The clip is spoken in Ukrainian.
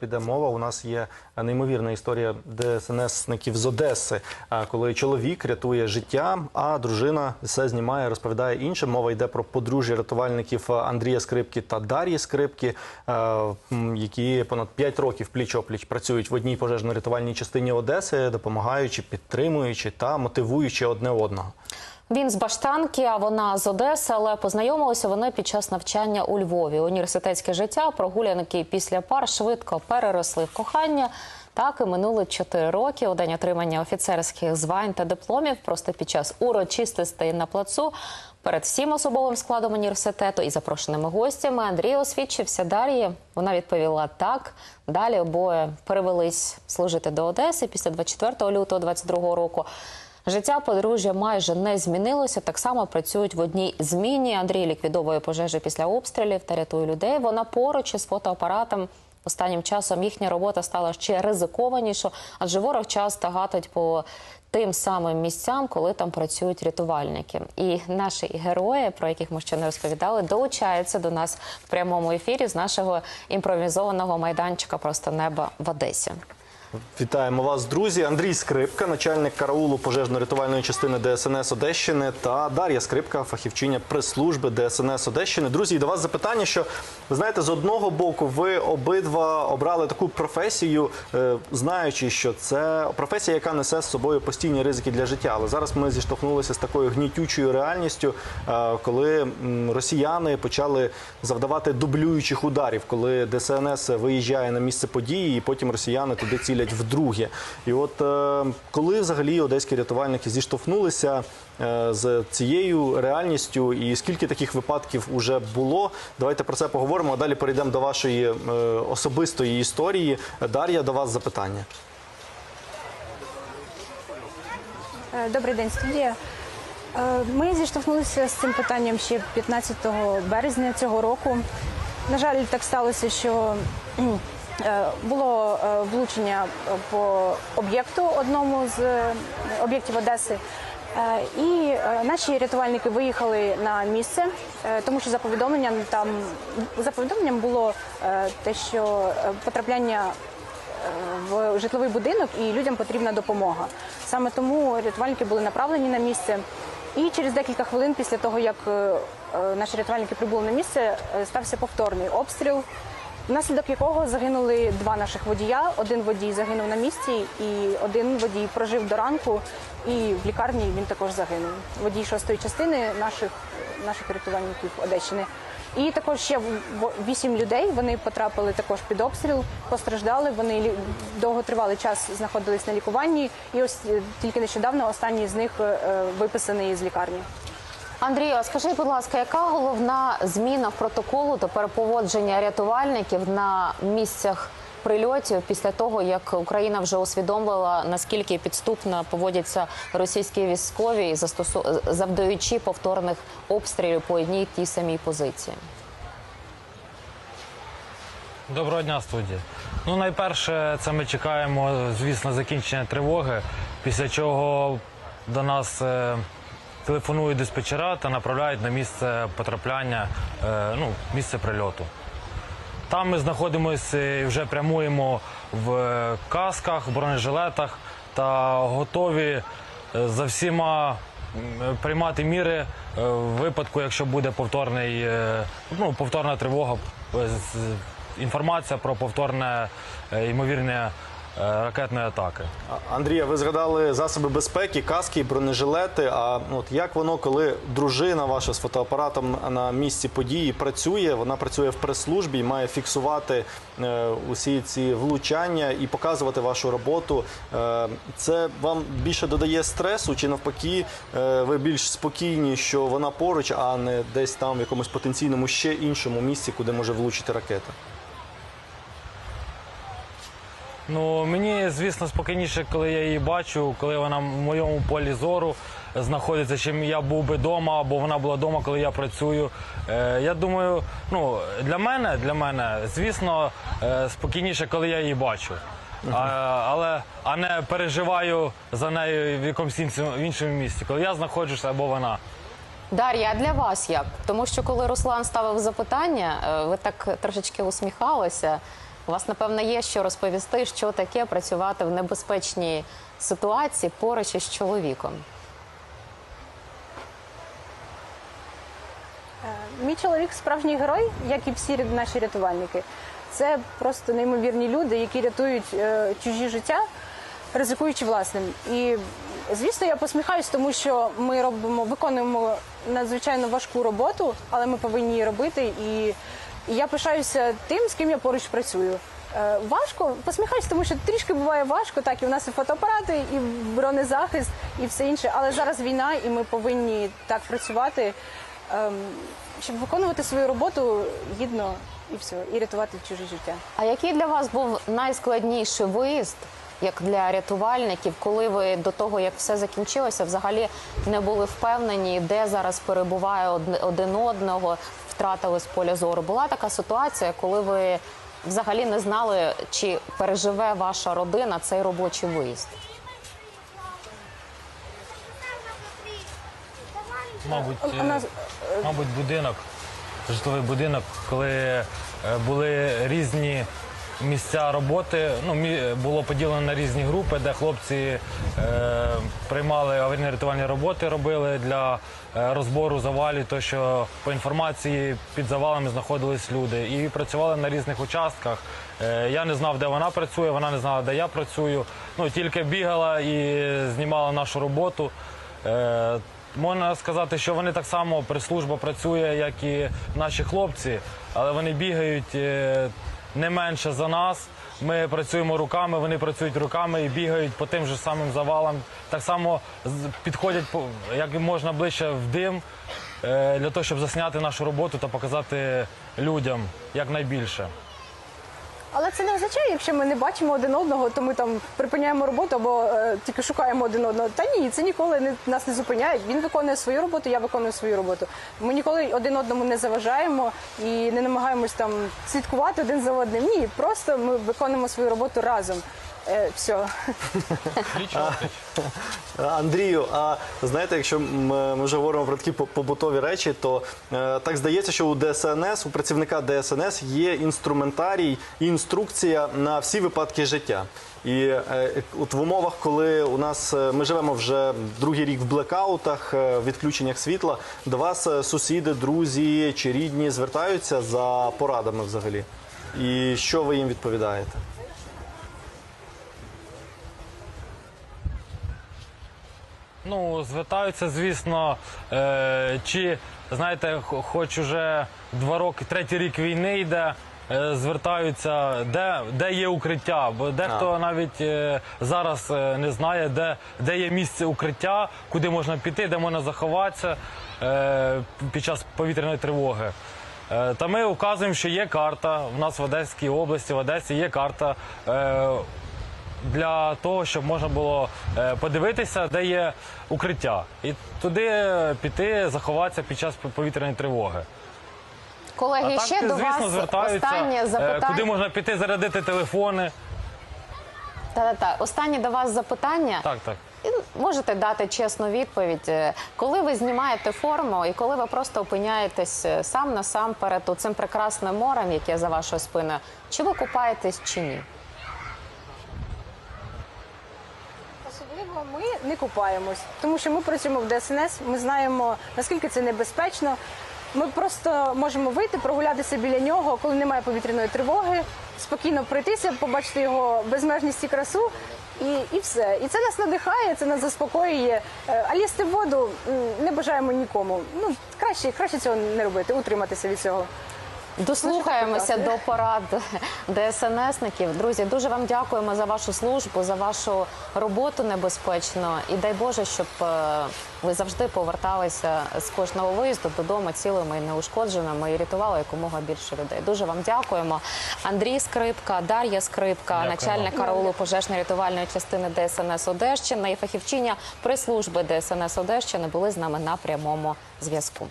Піде мова. У нас є неймовірна історія ДСНСників з Одеси, коли чоловік рятує життя, а дружина все знімає, розповідає іншим. Мова йде про подружжя рятувальників Андрія Скрипки та Дар'ї Скрипки, які понад 5 років пліч-опліч працюють в одній пожежно-рятувальній частині Одеси, допомагаючи, підтримуючи та мотивуючи одне одного. Він з Баштанки, а вона з Одеси, але познайомилися вони під час навчання у Львові. Університетське життя прогулянки після пар швидко переросли в кохання. Так і минули 4 роки у день отримання офіцерських звань та дипломів. Просто під час урочистостей на плацу перед всім особовим складом університету і запрошеними гостями Андрій освідчився Дар'ї. Вона відповіла так. Далі обоє перевелись служити до Одеси після 24 лютого 22 року. Життя подружжя майже не змінилося. Так само працюють в одній зміні. Андрій ліквідовує пожежі після обстрілів та рятує людей. Вона поруч із фотоапаратом. Останнім часом їхня робота стала ще ризикованішою, адже ворог часто гатить по тим самим місцям, коли там працюють рятувальники. І наші герої, про яких ми ще не розповідали, долучаються до нас в прямому ефірі з нашого імпровізованого майданчика Просто неба в Одесі. Вітаємо вас, друзі. Андрій Скрипка, начальник караулу пожежно-рятувальної частини ДСНС Одещини, та Дар'я Скрипка, фахівчиня прес-служби ДСНС Одещини. Друзі, до вас запитання, що ви знаєте, з одного боку, ви обидва обрали таку професію, е, знаючи, що це професія, яка несе з собою постійні ризики для життя. Але зараз ми зіштовхнулися з такою гнітючою реальністю, е, коли росіяни почали завдавати дублюючих ударів, коли ДСНС виїжджає на місце події, і потім росіяни туди цілять вдруге. І от е, коли взагалі одеські рятувальники зіштовхнулися е, з цією реальністю, і скільки таких випадків вже було, давайте про це поговоримо. А далі перейдемо до вашої е, особистої історії. Дар'я, до вас запитання. Добрий день, студія. Ми зіштовхнулися з цим питанням ще 15 березня цього року. На жаль, так сталося, що було е, влучення по об'єкту одному з е, об'єктів Одеси. Е, І е, наші рятувальники виїхали на місце, е, тому що за повідомленням там за повідомленням було е, те, що е, потрапляння в житловий будинок і людям потрібна допомога. Саме тому рятувальники були направлені на місце. І через декілька хвилин після того, як е, е, наші рятувальники прибули на місце, е, стався повторний обстріл, внаслідок якого загинули два наших водія. Один водій загинув на місці, і один водій прожив до ранку. І в лікарні він також загинув. Водій шостої частини наших наших рятувальників Одещини. І також ще вісім людей. Вони потрапили також під обстріл, постраждали. Вони довготривалий час знаходились на лікуванні. І ось е, тільки нещодавно останній з них е, е, виписаний з лікарні. Андрію, а скажи, будь ласка, яка головна зміна в протоколу та поводження рятувальників на місцях прильотів після того, як Україна вже усвідомила наскільки підступно поводяться російські військові, завдаючи повторних обстрілів по одній тій самій позиції? Доброго дня, студія. Ну, найперше, це ми чекаємо, звісно, закінчення тривоги, після чого до нас е, телефонують диспетчера та направляють на місце потрапляння, е, ну, місце прильоту. Там ми знаходимося і вже прямуємо в е, касках, бронежилетах та готові е, за всіма приймати міри е, в випадку, якщо буде повторний, е, ну, повторна тривога, е, інформація про повторне е, ймовірне е, ракетної атаки. Андрія, ви згадали засоби безпеки, каски, бронежилети. А от як воно, коли дружина ваша з фотоапаратом на місці події працює, вона працює в прес-службі і має фіксувати е, усі ці влучання і показувати вашу роботу. Е, це вам більше додає стресу, чи навпаки, е, ви більш спокійні, що вона поруч, а не десь там в якомусь потенційному ще іншому місці, куди може влучити ракета? Ну мені, звісно, спокійніше, коли я її бачу, коли вона в моєму полі зору знаходиться, чим я був би вдома, або вона була вдома, коли я працюю. Е, я думаю, ну для мене, для мене, звісно, е, спокійніше, коли я її бачу. А, але а не переживаю за нею в якомусь іншому, в іншому місці, коли я знаходжуся або вона. Дар'я, а для вас як? Тому що коли Руслан ставив запитання, е, ви так трошечки усміхалися. У вас, напевно, є що розповісти, що таке працювати в небезпечній ситуації поруч із чоловіком. Мій чоловік справжній герой, як і всі наші рятувальники. Це просто неймовірні люди, які рятують е, чужі життя, ризикуючи власним. І звісно, я посміхаюсь, тому що ми робимо, виконуємо надзвичайно важку роботу, але ми повинні її робити. І, і я пишаюся тим, з ким я поруч працюю. Е, важко посміхаюсь, тому що трішки буває важко. Так, і в нас і фотоапарати, і бронезахист, і все інше. Але зараз війна, і ми повинні так працювати ем, щоб виконувати свою роботу гідно і все, і рятувати чуже життя. А який для вас був найскладніший виїзд, як для рятувальників, коли ви до того, як все закінчилося, взагалі не були впевнені, де зараз перебуває один одного, втратили з поля зору? Була така ситуація, коли ви взагалі не знали, чи переживе ваша родина цей робочий виїзд? Мабуть, е, мабуть, будинок, житловий будинок, коли е, були різні місця роботи. Ну, було поділено на різні групи, де хлопці е, приймали аварійно-рятувальні роботи, робили для е, розбору завалів, то що по інформації під завалами знаходились люди і працювали на різних участках. Е, я не знав, де вона працює, вона не знала, де я працюю. Ну, тільки бігала і знімала нашу роботу. Е, Можна сказати, що вони так само прес-служба працює, як і наші хлопці, але вони бігають е, не менше за нас. Ми працюємо руками, вони працюють руками і бігають по тим же самим завалам. Так само підходять як можна ближче в дим е, для того, щоб засняти нашу роботу та показати людям якнайбільше. Але це не означає, якщо ми не бачимо один одного, то ми там припиняємо роботу або е, тільки шукаємо один одного. Та ні, це ніколи не нас не зупиняє. Він виконує свою роботу, я виконую свою роботу. Ми ніколи один одному не заважаємо і не намагаємось там слідкувати один за одним. Ні, просто ми виконуємо свою роботу разом. Е, все. Андрію, а знаєте, якщо ми вже говоримо про такі по- побутові речі, то е, так здається, що у ДСНС, у працівника ДСНС є інструментарій, і інструкція на всі випадки життя. І е, от в умовах, коли у нас е, ми живемо вже другий рік в блекаутах, е, відключеннях світла, до вас е, сусіди, друзі чи рідні звертаються за порадами взагалі. І що ви їм відповідаєте? Ну, звертаються, звісно, е, чи знаєте, хоч уже два роки, третій рік війни йде. е, Звертаються, де, де є укриття, бо дехто навіть е, зараз е, не знає, де, де є місце укриття, куди можна піти, де можна заховатися е, під час повітряної тривоги. Е, Та ми вказуємо, що є карта. У нас в Одеській області, в Одесі є карта. е, для того, щоб можна було е, подивитися, де є укриття, і туди е, піти, заховатися під час повітряної тривоги. Колеги, а так, ще до звісно, вас звертаються, останнє е, запитання. куди можна піти зарядити телефони. Та-та-та. Останнє до вас запитання. Так, так. І можете дати чесну відповідь, коли ви знімаєте форму і коли ви просто опиняєтесь сам на сам перед цим прекрасним морем, яке за вашою спиною, чи ви купаєтесь чи ні? Особливо ми не купаємось, тому що ми працюємо в ДСНС, ми знаємо наскільки це небезпечно. Ми просто можемо вийти, прогулятися біля нього, коли немає повітряної тривоги, спокійно пройтися, побачити його безмежність і красу, і, і все. І це нас надихає, це нас заспокоює. Е, А лізти в воду не бажаємо нікому. Ну краще, краще цього не робити, утриматися від цього. Дослухаємося до порад ДСНСників. Друзі, дуже вам дякуємо за вашу службу, за вашу роботу небезпечну. І дай Боже, щоб е, ви завжди поверталися з кожного виїзду додому цілими і неушкодженими і рятували якомога більше людей. Дуже вам дякуємо. Андрій Скрипка, Дар'я Скрипка, Дякую начальник караулу пожежно-рятувальної частини ДСНС Одещини і фахівчиня прес-служби ДСНС Одещини були з нами на прямому зв'язку.